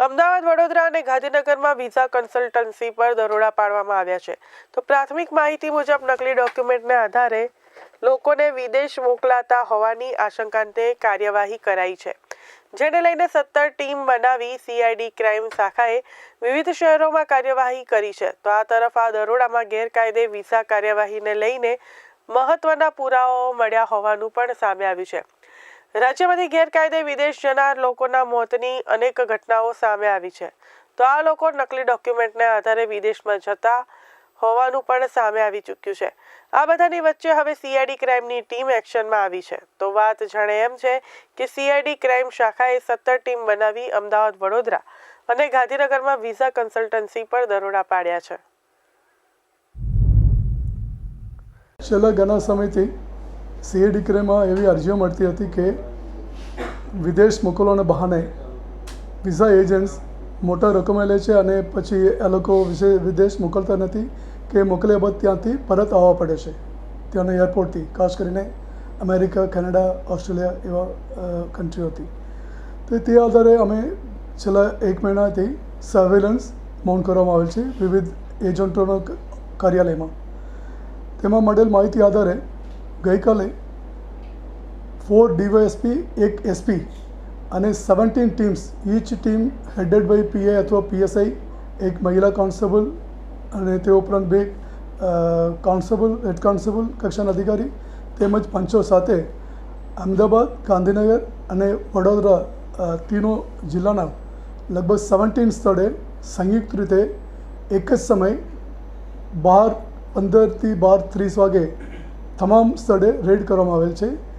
અમદાવાદ, વડોદરા અને ગાંધીનગરમાં visa consultancy પર દરોડા પાડવામાં આવ્યા છે. તો પ્રાથમિક માહિતી મુજબ નકલી ડોક્યુમેન્ટને આધારે લોકોને વિદેશ મોકલાતા હોવાની આશંકાંતે કાર્યવાહી કરાઈ છે. જેને લઈને સત્તર ટીમ બનાવી સીઆઈડી ક્રાઇમ શાખાએ વિવિધ શહેરોમાં કાર્યવાહી કરી છે. તો આ તરફ આ દરોડામાં ગેરકાયદે વિઝા કાર્યવાહીને લઈને મહત્વના પુરાવાઓ મળ્યા હોવાનું પણ સામે આવ્યું છે. રાજ્યમાંથી ગેરકાયદે વિદેશ જનાર લોકોના મોતની અનેક ઘટનાઓ સામે આવી છે. તો આ લોકો નકલી ડોક્યુમેન્ટને આધારે વિદેશમાં જતા હોવાનું પણ સામે આવી ચૂક્યું છે. આ બધાની વચ્ચે હવે સીઆઈડી ક્રાઇમની ટીમ એક્શનમાં આવી છે. તો વાત જાણે એમ છે કે સીઆઈડી ક્રાઇમ શાખાએ સત્તર ટીમ બનાવી અમદાવાદ, વડોદરા અને ગાંધીનગરમાં વિઝા કન્સલ્ટન્સી પર દરોડા પાડ્યા છે. છેલ્લા ઘણા સમયથી સીએ ડિક્રેમાં એવી અરજીઓ મળતી હતી કે વિદેશ મોકલવાના બહાને વિઝા એજન્ટ્સ મોટા રકમે લે છે અને પછી એ લોકો વિશે વિદેશ મોકલતા નથી કે મોકલ્યા બાદ ત્યાંથી પરત આવવા પડે છે. ત્યાંના એરપોર્ટથી, ખાસ કરીને અમેરિકા, કેનેડા, ઓસ્ટ્રેલિયા એવા કન્ટ્રીઓથી તો તે આધારે અમે છેલ્લા એક મહિનાથી સર્વેલન્સ મૌન કરવામાં આવેલ છે વિવિધ એજન્ટોના કાર્યાલયમાં. તેમાં મળેલ માહિતી આધારે ગઈકાલે ફોર ડીવાયએસપી એક એસપી અને seventeen teams each team headed by PI અથવા પીએસઆઈ એક મહિલા કોન્સ્ટેબલ અને તે ઉપરાંત બે કોન્સ્ટેબલ હેડ કોન્સ્ટેબલ કક્ષાના અધિકારી તેમજ પંચો સાથે અમદાવાદ, ગાંધીનગર અને વડોદરા તીનો જિલ્લાના લગભગ સેવન્ટીન સ્થળે સંયુક્ત રીતે એક જ સમયે બાર પંદરથી બાર ત્રીસ વાગે તમામ સ્થળે રેડ કરવામાં આવેલ છે.